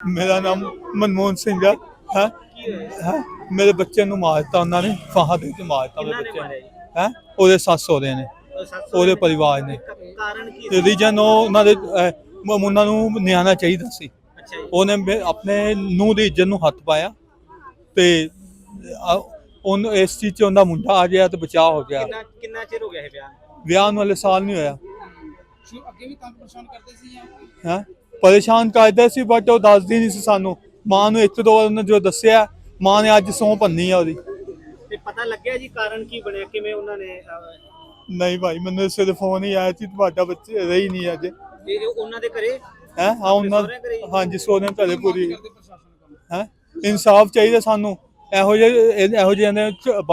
ਮੇਰਾ ਨਾਮ ਮਨਮੋਹਨ ਸਿੰਘ ਹੈ ਹੈ? ਹੈ? ਮੇਰੇ ਬੱਚੇ ਨੂੰ ਮਾਰ ਦਿੱਤਾ ਉਹਨਾਂ ਨੇ ਫਾਹਾ ਦੇ ਕੇ ਮਾਰ ਦਿੱਤਾ ਨੇ ਬੱਚੇ ਨੂੰ ਹੈ? ਉਹਦੇ ਸੱਸ ਸਹੁਰੇ ਨੇ ਉਹਦੇ ਨੇ- ਪਰਿਵਾਰ ਨੇ। ਕਾਰਨ ਕੀ? ਰੀਜਨ ਉਹ ਉਹਨਾਂ ਦੇ ਉਹਨਾਂ ਨੂੰ ਨਿਆਣਾ ਚਾਹੀਦਾ ਸੀ। ਅੱਛਾ ਜੀ। ਉਹਨੇ ਆਪਣੇ ਨੂੰਹ ਦੀ ਇੱਜ਼ਤ ਨੂੰ ਹੱਥ ਪਾਇਆ ਤੇ ਉਹਨੂੰ ਇਸ ਚੀਜ਼ 'ਚ ਉਹਦਾ ਮੁੰਡਾ ਆ ਗਿਆ ਤੇ ਬਚਾਅ ਹੋ ਗਿਆ। ਕਿੰਨਾ ਕਿੰਨਾ ਚਿਰ ਹੋ ਗਿਆ ਇਹ ਵਿਆਹ ਨੂੰ? ਵਿਆਹ ਨੂੰ ਹਲੇ ਸਾਲ ਨਹੀਂ ਹੋਇਆ। ਅੱਗੇ ਵੀ ਤੰਗ ਪਰੇਸ਼ਾਨ ਕਰਦੇ ਸੀ ਜਾਂ ਹੈ? ਪਰੇਸ਼ਾਨ ਕਰਦਾ ਸੀ ਬਟ ਉਹ ਦੱਸਦੀ ਨਹੀਂ ਸੀ ਸਾਨੂੰ। ਮਾਂ ਨੂੰ ਇੱਕ ਦੋ ਵਾਰ ਉਹਨੇ ਜੋ ਦੱਸਿਆ ਮਾਂ ਨੇ ਅੱਜ ਸੌਂ ਭੰਨੀ ਆ ਉਹਦੀ। ਤੇ ਪਤਾ ਲੱਗਿਆ ਜੀ ਕਾਰਨ ਕੀ ਬਣਿਆ? ਕਿਵੇਂ ਉਹਨਾਂ ਨੇ ਅਹ, ਨਹੀਂ ਭਾਈ ਮੈਨੂੰ ਦੇ ਫੋਨ ਹੀ ਆਇਆ ਸੀ ਤੁਹਾਡਾ ਬੱਚੇ ਰਹੀ ਨਹੀਂ ਅੱਜ। ਇਹ ਉਹਨਾਂ ਦੇ ਘਰੇ? ਹੈ? ਹਾਂ ਉਹਨਾਂ ਸਹੁਰਿਆਂ ਘਰੇ ਹੀ? ਹਾਂਜੀ ਸੋਨੇ ਪੂਰੀ। ਹੈ? ਇਨਸਾਫ ਚਾਹੀਦਾ ਸਾਨੂੰ। ਇਹੋ ਜਿਹੇ ਇਹ- ਇਹੋ ਜਿਹੇ ਦੇ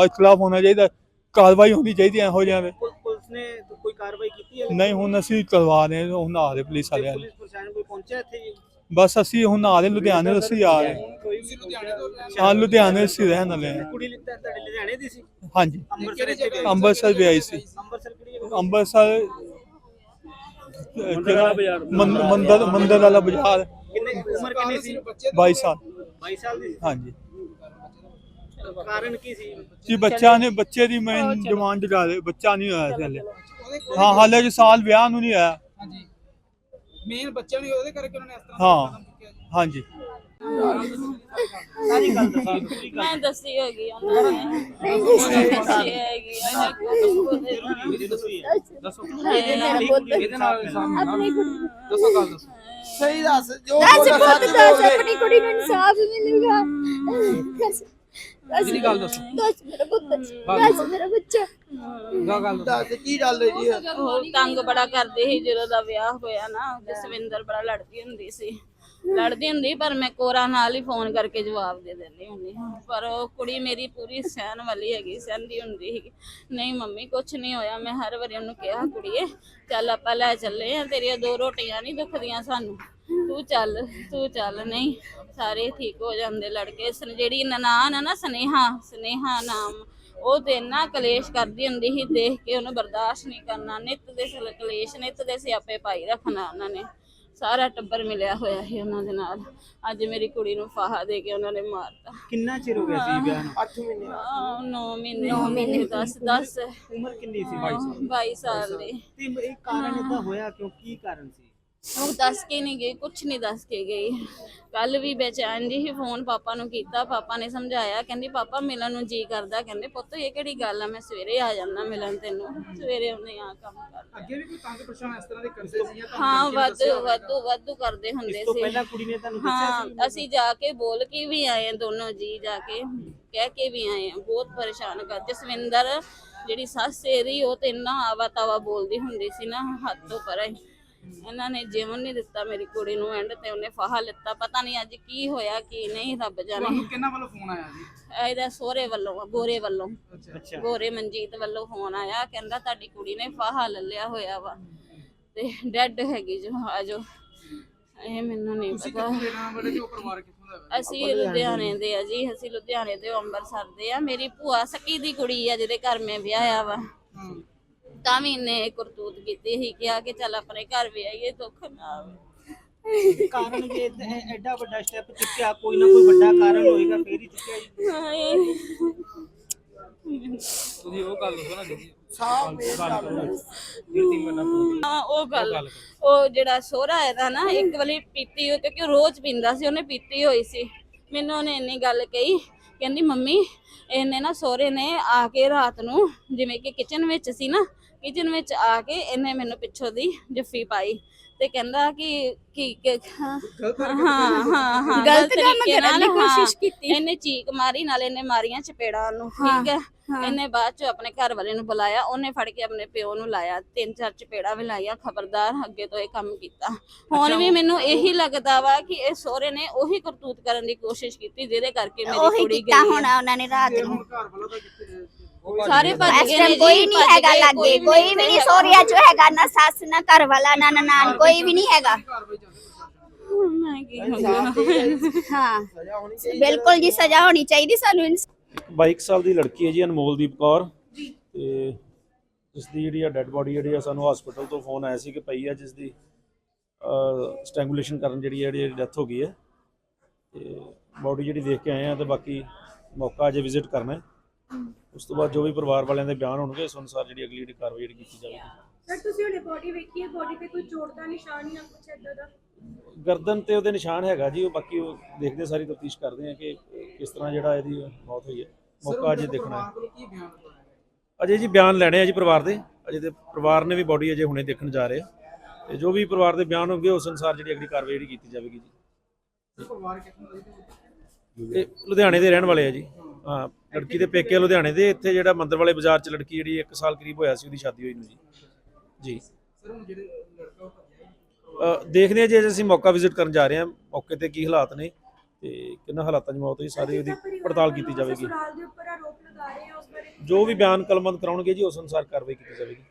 ਖਿਲਾਫ ਹੋਣਾ ਚਾਹੀਦਾ। ਕਾਰਵਾਈ ਹੋਣੀ ਚਾਹੀਦੀ ਹੈ ਇਹੋ ਜਿਹਿਆਂ ਦੇ। ਪੁਲ- ਪੁਲਿਸ ਨੇ ਕੋਈ ਕਾਰਵਾਈ ਕੀਤੀ ਹੈ? ਨਹੀਂ ਹੁਣ ਅਸੀਂ ਕਰਵਾ ਰਹੇ ਹਾਂ ਹੁਣ ਆ ਰਹੇ ਪੁਲਿਸ ਨੇ ਪੁਲਿਸ ਪ੍ਰਸ਼ਾਸਨ ਕੋਈ ਪਹੁੰਚਿਆ ਇੱਥੇ ਜੀ? ਬਸ ਅਸੀਂ ਹੁਣ ਆ ਰਹੇ ਲੁਧਿਆਣੇ ਤੋਂ ਅਸੀਂ ਆ ਰਹੇ ਕੋਈ ਲੁਧਿਆਣੇ ਤੋਂ ਰਹਿਣ ਹਾਂ ਲੁਧਿਆਣੇ ਅਸੀਂ ਰਹਿਣ ਵਾਲੇ ਹਾਂ। ਕੁੜੀ ਲਿੱਤਾ ਤੁਹਾਡੇ ਲੁਧਿਆਣੇ ਦੀ ਸੀ? ਹਾਂਜੀ। ਅੰਮ੍ਰਿਤਸਰ ਇੱਥੇ ਵੀ ਆਈ? ਅੰਮ੍ਰਿਤਸਰ ਵੀ ਆਈ ਸੀ। ਅੰਮ੍ਰਿਤਸਰ ਕਿਹੜੀ ਅੰਮ੍ਰਿਤਸਰ ਮੰਦ- ਮੰਦਰ ਮੰਦਰ ਵਾਲਾ ਬਾਜ਼ਾਰ। ਕਿੰਨੇ ਉਮਰ ਕਿੰਨੀ ਸੀ? ਬੱਚੇ 22 ਸਾਲ। 22 ਸਾਲ ਦੀ ਹਾਂਜੀ। ਕਾਰਨ ਕੀ ਸੀ? ਜੀ ਬੱਚਾ ਨੇ ਬੱਚੇ ਦੀ ਮੈਂ ਡਿਮਾਂਡ ਕਰ ਰਹੇ ਬੱਚਾ ਨਹੀਂ ਹੋਇਆ ਸੀ ਹਲੇ। ਹਾਂ ਹਾਲੇ ਜੀ ਸਾਲ ਵਿਆਹ ਨੂੰ ਨਹੀਂ ਆਇਆ ਹਾਂਜੀ। ਮੇਨ ਬੱਚਾ ਨਹੀਂ ਉਹਦੇ ਕਰਕੇ ਉਹਨਾਂ ਨੇ ਇਸ ਤਰ੍ਹਾਂ ਹਾਂ। ਦਾ ਹਾਂਜੀ। ਸਾਰੀ ਗੱਲ ਦੱਸੋ ਪੂਰੀ ਗੱਲ ਮੈਂ ਦੱਸੀ ਹੈਗੀ ਉਹਨਾਂ ਨੇ। ਦੱਸੀ। ਹੈਗੀ ਦੱਸੀ। ਇਹਦੇ ਨਾਲ ਦੱਸੋ। ਗੱਲ ਦੱਸੋ। ਸਹੀ ਦੱਸ ਜੋ ਦੱਸ ਪੁੱਤ ਦੱਸ ਆਪਣੀ ਕੁੜੀ ਨੂੰ ਇਨਸਾਫ ਮਿਲੂਗਾ। ਜਿਹੜੀ ਗੱਲ ਦੱਸੋ। ਦੱਸ ਮੇਰਾ ਪੁੱਤ ਦੱਸ ਮੇਰਾ ਬੱਚਾ। ਗਾ ਗੱਲ ਦੱਸੋ। ਦੱਸ ਕੀ ਗੱਲ ਹੈ ਜੀ ਉਹ ਤੰਗ ਬੜਾ ਕਰਦੇ ਸੀ ਜਦੋਂ ਦਾ ਵਿਆਹ ਹੋਇਆ ਨਾ ਜਸਵਿੰਦਰ ਬੜਾ ਲੜਦੀ ਹੁੰਦੀ ਸੀ। ਲੜਦੀ ਹੁੰਦੀ ਪਰ ਮੈਂ ਕੋਰਾ ਨਾਲ ਹੀ ਫੋਨ ਕਰਕੇ ਜਵਾਬ ਦੇ ਦਿੰਦੀ ਹੁੰਦੀ ਪਰ ਉਹ ਕੁੜੀ ਮੇਰੀ ਪੂਰੀ ਸਹਿਣ ਵਾਲੀ ਹੈਗੀ, ਸਹਿੰਦੀ ਹੁੰਦੀ ਸੀ ਨਹੀਂ ਮੰਮੀ, ਕੁਛ ਨਹੀਂ ਹੋਇਆ, ਮੈਂ ਹਰ ਵਾਰੀ ਉਹਨੂੰ ਕਿਹਾ, ਕੁੜੀਏ, ਚੱਲ ਆਪਾਂ ਲੈ ਚੱਲੇ ਆ, ਤੇਰੀਆਂ ਦੋ ਰੋਟੀਆਂ ਨਹੀਂ ਦੁਖਦੀਆਂ ਸਾਨੂੰ। ਤੂੰ ਚੱਲ ਤੂੰ ਚੱਲ, ਨਹੀਂ, ਸਾਰੇ ਠੀਕ ਹੋ ਜਾਂਦੇ ਲੜਕੇ। ਸਨ, ਜਿਹੜੀ ਨਨਾਣ ਆ ਨਾ, ਸਨੇਹਾ ਸਨੇਹਾ ਨਾਮ, ਉਹ ਤੇ ਇੰਨਾ ਕਲੇਸ਼ ਕਰਦੀ ਹੁੰਦੀ ਸੀ, ਦੇਖ ਕੇ ਉਹਨੂੰ ਬਰਦਾਸ਼ਤ ਨਹੀਂ ਕਰਨਾ। ਨਿੱਤ ਦੇ ਕਲੇਸ਼ ਨਿੱਤ ਦੇ ਸਿਆਪੇ ਪਾਈ ਰੱਖਣਾ ਉਹਨਾਂ ਨੇ। ਸਾਰਾ ਟੱਬਰ ਮਿਲਿਆ ਹੋਇਆ ਸੀ ਉਹਨਾਂ ਦੇ ਨਾਲ। ਅੱਜ ਮੇਰੀ ਕੁੜੀ ਨੂੰ ਫਾਹਾ ਦੇ ਕੇ ਉਹਨਾਂ ਨੇ ਮਾਰਤਾ। ਕਿੰਨਾ ਚਿਰ ਹੋ ਗਿਆ ਸੀ ਵਿਆਹ ਨੂੰ? 8 ਮਹੀਨੇ 9 ਮਹੀਨੇ 9 ਮਹੀਨੇ 10 10 ਉਮਰ ਕਿੰਨੀ ਸੀ 22 ਸਾਲ 22 ਸਾਲ ਦੀ। ਤੇ ਇਹ ਕਾਰਨ ਇਦਾਂ ਹੋਇਆ ਕਿਉਂ? ਕੀ ਕਾਰਨ ਸੀ? ਉਹ ਦੱਸ ਕੇ ਨਹੀਂ ਗਈ ਕੁਛ ਨਹੀਂ ਦੱਸ ਕੇ ਗਈ। ਕੱਲ ਵੀ ਬੇਚੈਨ ਜੀ ਹੀ ਫੋਨ ਪਾਪਾ ਨੂੰ ਕੀਤਾ ਪਾਪਾ ਨੇ ਸਮਝਾਇਆ ਕਹਿੰਦੀ ਪਾਪਾ ਮਿਲਣ ਨੂੰ ਜੀ ਕਰਦਾ ਕਹਿੰਦੇ ਪੁੱਤ ਇਹ ਕਿਹੜੀ ਗੱਲ ਆ ਮੈਂ ਸਵੇਰੇ ਆ ਜਾਣਾ ਮਿਲਣ ਤੈਨੂੰ ਸਵੇਰੇ ਉਹਨੇ ਆ ਕੰਮ ਕਰ ਅੱਗੇ ਵੀ ਕੋਈ ਤੰਗ ਪਰੇਸ਼ਾਨ ਇਸ ਤਰ੍ਹਾਂ ਦੇ ਕਰਦੇ ਸੀ ਜਾਂ ਹਾਂ ਵਾਧੂ ਵਾਧੂ ਵਾਧੂ ਕਰਦੇ ਇਸ ਹੁੰਦੇ ਤੋਂ ਸੀ। ਪਹਿਲਾਂ ਕੁੜੀ ਨੇ ਤੁਹਾਨੂੰ ਦੱਸਿਆ ਹਾਂ ਸੀ ਅਸੀਂ ਜਾ ਕੇ ਬੋਲ ਕੇ ਵੀ ਆਏ ਹਾਂ ਦੋਨੋਂ ਜੀ ਜਾ ਕੇ ਕਹਿ ਕੇ ਵੀ ਆਏ ਹਾਂ ਬਹੁਤ ਪਰੇਸ਼ਾਨ ਕਰ ਜਸਵਿੰਦਰ ਜਿਹੜੀ ਸੱਸ ਇਹਦੀ ਉਹ ਤੇ ਇੰਨਾ ਆਵਾ ਤਾਵਾ ਬੋਲਦੀ ਹੁੰਦੀ ਸੀ ਨਾ ਤੋਂ ਪਰੇ ਇਹਨਾਂ ਨੇ ਜੀਵਨ ਨਹੀਂ ਦਿੱਤਾ ਮੇਰੀ ਕੁੜੀ ਨੂੰ ਐਂਡ ਤੇ ਉਹਨੇ ਫਾਹਾ ਲਿੱਤਾ। ਪਤਾ ਨਹੀਂ ਅੱਜ ਕੀ ਹੋਇਆ ਕੀ ਨਹੀਂ ਰੱਬ ਜਾਣੇ। ਤੁਹਾਨੂੰ ਕਿੰਨਾ ਵੱਲੋਂ ਫੋਨ ਆਇਆ ਜੀ? ਇਹਦਾ ਸੋਹਰੇ ਵੱਲੋਂ ਆ, ਗੋਰੇ ਵੱਲੋਂ। ਅੱਛਾ। ਗੋਰੇ ਮਨਜੀਤ ਵੱਲੋਂ ਫੋਨ ਆਇਆ ਕਹਿੰਦਾ ਤੁਹਾਡੀ ਕੁੜੀ ਨੇ ਫਾਹਾ ਲੈ ਲਿਆ ਹੋਇਆ ਵਾ। ਤੇ ਡੈਡ ਹੈਗੀ ਜੋ ਆਜੋ ਇਹ ਮੈਨੂੰ ਨਹੀਂ ਤੁਸੀਂ ਪਤਾ। ਕਿੱਥੋਂ ਦੇ ਨਾਮ ਵਾਲੇ ਜੋ? ਪਰਿਵਾਰ ਕਿੱਥੋਂ ਦਾ ਹੈ ਅਸੀਂ ਲੁਧਿਆਣੇ ਦੇ ਆ ਜੀ ਅਸੀਂ ਲੁਧਿਆਣੇ ਦੇ ਅੰਮ੍ਰਿਤਸਰ ਦੇ ਆ। ਮੇਰੀ ਭੂਆ ਸਕੀ ਦੀ ਕੁੜੀ ਆ ਜਿਹਦੇ ਘਰ ਮੈਂ ਵਿਆਹਿਆ ਵਾ। ਹੂੰ। ਤਾਂ ਵੀ ਇਹਨੇ ਕਰਤੂਤ ਕੀਤੀ ਸੀ ਕਿਹਾ ਕਿ ਚੱਲ ਆਪਣੇ ਘਰ ਵਿਆਹੀਏ ਦੁੱਖ ਨਾ ਆਵੇ ਕਾਰਨ ਜੇ ਇਹ- ਇਹ ਐਡਾ ਵੱਡਾ ਸਟੈਪ ਚੁੱਕਿਆ ਕੋਈ ਨਾ ਕੋਈ ਵੱਡਾ ਕਾਰਨ ਹੋਏਗਾ ਫੇਰ ਹੀ ਚੁੱਕਿਆ ਜੀ। ਹਾਏ। ਤੁਸੀਂ ਉਹ ਗੱਲ ਦੱਸੋ ਨਾ ਜੀ ਸਾਫ਼ ਮੇਰ ਗੱਲ ਹਾਂ ਉਹ ਗੱਲ। ਉਹ ਜਿਹੜਾ ਸੋਹਰਾ ਇਹਦਾ ਨਾ ਇੱਕ ਵਾਰੀ ਪੀਤੀ ਹੋਈ ਕਿਉਂਕਿ ਉਹ ਰੋਜ਼ ਪੀਂਦਾ ਸੀ ਉਹਨੇ ਪੀਤੀ ਹੋਈ ਸੀ। ਮੈਨੂੰ ਉਹਨੇ ਇੰਨੀ ਗੱਲ ਕਹੀ ਕਹਿੰਦੀ ਮੰਮੀ ਇਹਨੇ ਨਾ ਸੋਹਰੇ ਨੇ ਆ ਕੇ ਰਾਤ ਨੂੰ ਜਿਵੇਂ ਕਿ ਕਿਚਨ ਵਿੱਚ ਸੀ ਨਾ ਕਿਚਨ ਵਿੱਚ ਆ ਕੇ ਇਹਨੇ ਮੈਨੂੰ ਪਿੱਛੋਂ ਦੀ ਜੱਫੀ ਪਾਈ ਤੇ ਕਹਿੰਦਾ ਕਿ ਕੀ ਕਿ- ਹਾਂ। ਹਾਂ ਹਾਂ। ਹਾਂ ਗਲਤ ਕੰਮ ਕਰਨ ਦੀ ਕੋਸ਼ਿਸ਼। ਕੀਤੀ। ਇਹਨੇ ਚੀਕ ਮਾਰੀ ਨਾਲ ਇਹਨੇ ਮਾਰੀਆਂ ਚਪੇੜਾਂ ਨੂੰ ਠੀਕ ਹੈ। ਇਹਨੇ ਬਾਅਦ ਚ ਆਪਣੇ ਘਰ ਵਾਲੇ ਨੂੰ ਬੁਲਾਇਆ ਉਹਨੇ ਫੜ ਕੇ ਆਪਣੇ ਪਿਓ ਨੂੰ ਲਾਇਆ ਤਿੰਨ ਚਾਰ ਚਪੇੜਾਂ ਵੀ ਲਾਈਆਂ ਖਬਰਦਾਰ ਅੱਗੇ ਤੋਂ ਇਹ ਕੰਮ ਕੀਤਾ। ਹੁਣ ਵੀ ਮੈਨੂੰ ਇਹੀ ਲੱਗਦਾ ਵਾ ਕਿ ਇਹ ਸਹੁਰੇ ਨੇ ਉਹੀ ਕਰਤੂਤ ਕਰਨ ਦੀ ਕੋਸ਼ਿਸ਼ ਕੀਤੀ ਜਿਹਦੇ ਕਰਕੇ ਮੇਰੀ ਉਹੀ ਕੁੜੀ ਕੀਤਾ ਗਈ ਹੋਣਾ ਹੈ। ਉਹਨਾਂ ਨੇ ਰਾਤ ਨੂੰ। ਹੁਣ ਘਰ ਵੱਲੋਂ ਤਾਂ ਕਿੱਥੇ ਸਾਰੇ ਭੱਜ ਗਏ ਨੇ ਕੋਈ ਜੀ, ਨਹੀਂ ਹੈਗਾ ਲਾਗੇ ਕੋਈ ਵੀ ਨਹੀਂ ਸੋਰੀਆ ਚ ਹੈਗਾ ਨਾ ਸੱਸ ਨਾ ਘਰ ਵਾਲਾ ਨਾ ਨਨਾਣ ਕੋਈ ਵੀ ਨਹੀਂ ਹੈਗਾ। ਹਾਂ ਬਿਲਕੁਲ ਜੀ ਸਜ਼ਾ ਹੋਣੀ ਚਾਹੀਦੀ ਸਾਨੂੰ ਇਨਸ- 22 ਸਾਲ ਦੀ ਲੜਕੀ ਹੈ ਜੀ ਅਨਮੋਲਦੀਪ ਕੌਰ। ਤੇ ਜਿਸ ਦੀ ਜਿਹੜੀ ਆ ਡੈੱਡ ਬੋਡੀ ਜਿਹੜੀ ਆ ਸਾਨੂੰ ਹਸਪੀਟਲ ਤੋਂ ਫੋਨ ਆਇਆ ਸੀ ਕਿ ਪਈ ਆ ਜਿਸ ਦੀ ਸਟ੍ਰੈਂਗੂਲੇਸ਼ਨ ਕਰਨ ਜਿਹੜੀ ਆ ਜਿਹੜੀ ਡੈਥ ਹੋ ਗਈ ਹੈ। ਤੇ ਬਾਡੀ ਜਿਹੜੀ ਦੇਖ ਕੇ ਆਏ ਆ ਤੇ ਬਾਕੀ ਮੌਕਾ ਅਜੇ ਵਿਜ਼ਿਟ ਕਰਨਾ ਹੈ। ਉਸ ਤੋਂ ਬਾਅਦ ਜੋ ਵੀ ਪਰਿਵਾਰ ਵਾਲਿਆਂ ਦੇ ਬਿਆਨ ਹੋਣਗੇ ਉਸ ਅਨੁਸਾਰ ਜਿਹੜੀ ਅਗਲੀ ਜਿਹੜੀ ਕਾਰਵਾਈ ਜਿਹੜੀ ਕੀਤੀ ਜਾਵੇਗੀ। ਸਰ ਤੁਸੀਂ ਉਹਨੇ ਬੋਡੀ ਵੇਖੀ ਹੈ? ਬੋਡੀ ਤੇ ਕੋਈ ਚੋਟ ਦਾ ਨਿਸ਼ਾਨ ਜਾਂ ਕੁਛ ਏਦਾਂ ਦਾ? ਗਰਦਨ ਤੇ ਉਹਦੇ ਨਿਸ਼ਾਨ ਹੈਗਾ ਜੀ ਉਹ ਬਾਕੀ ਉਹ ਦੇਖਦੇ ਸਾਰੀ ਤਫਤੀਸ਼ ਕਰਦੇ ਆ ਕਿ ਕਿਸ ਤਰ੍ਹਾਂ ਜਿਹੜਾ ਇਹਦੀ ਮੌਤ ਹੋਈ ਹੈ। ਮੌਕਾ ਅਜੇ ਦੇਖਣਾ ਹੈ। ਕੀ ਬਿਆਨ ਅਜੇ ਜੀ ਬਿਆਨ ਲੈਣੇ ਆ ਜੀ ਪਰਿਵਾਰ ਦੇ। ਅਜੇ ਤੇ ਪਰਿਵਾਰ ਨੇ ਵੀ ਬੋਡੀ ਅਜੇ ਹੁਣੇ ਦੇਖਣ ਜਾ ਰਹੇ ਆ। ਤੇ ਜੋ ਵੀ ਪਰਿਵਾਰ ਦੇ ਬਿਆਨ ਹੋਣਗੇ ਉਸ ਅਨੁਸਾਰ ਜਿਹੜੀ ਅਗਲੀ ਕਾਰਵਾਈ ਜਿਹੜੀ ਕੀਤੀ ਜਾਵੇਗੀ ਜੀ। ਪਰਿਵਾਰ ਕਿੱਥੋਂ ਦਾ ਜੀ? ਇਹ ਲੁਧਿਆਣੇ ਦੇ ਰਹਿਣ ਵਾਲੇ ਆ ਜੀ। ਹਾਂ ਲੜਕੀ ਦੇ ਪੇਕੇ ਲੁਧਿਆਣੇ ਦੇ, ਇੱਥੇ ਜਿਹੜਾ ਮੰਦਰ ਵਾਲੇ ਬਾਜ਼ਾਰ 'ਚ ਲੜਕੀ ਜਿਹੜੀ 1 ਸਾਲ ਕਰੀਬ ਹੋਇਆ ਸੀ, ਉਹਦੀ ਸ਼ਾਦੀ ਹੋਈ ਨੂੰ ਜੀ। ਜੀ। ਸਰ ਹੁਣ ਜਿਹੜੇ ਲੜਕਾ ਉਹ ਦੇਖਦੇ ਆ ਜੀ ਅਸੀਂ ਮੌਕਾ ਵਿਜ਼ਿਟ ਕਰਨ ਜਾ ਰਹੇ ਹਾਂ। ਮੌਕੇ ਤੇ ਕੀ ਹਾਲਾਤ ਨੇ ਤੇ ਕਿੰਨਾ ਹਾਲਾਤਾਂ 'ਚ ਮੌਤ ਹੋਈ, ਸਾਰੀ ਉਹਦੀ ਪੜਤਾਲ ਕੀਤੀ ਜਾਵੇਗੀ। ਜੋ ਵੀ ਬਿਆਨ ਕਲਮਬੰਦ ਕਰਾਉਣਗੇ ਜੀ, ਉਸ ਅਨੁਸਾਰ ਕਾਰਵਾਈ ਕੀਤੀ ਜਾਵੇਗੀ।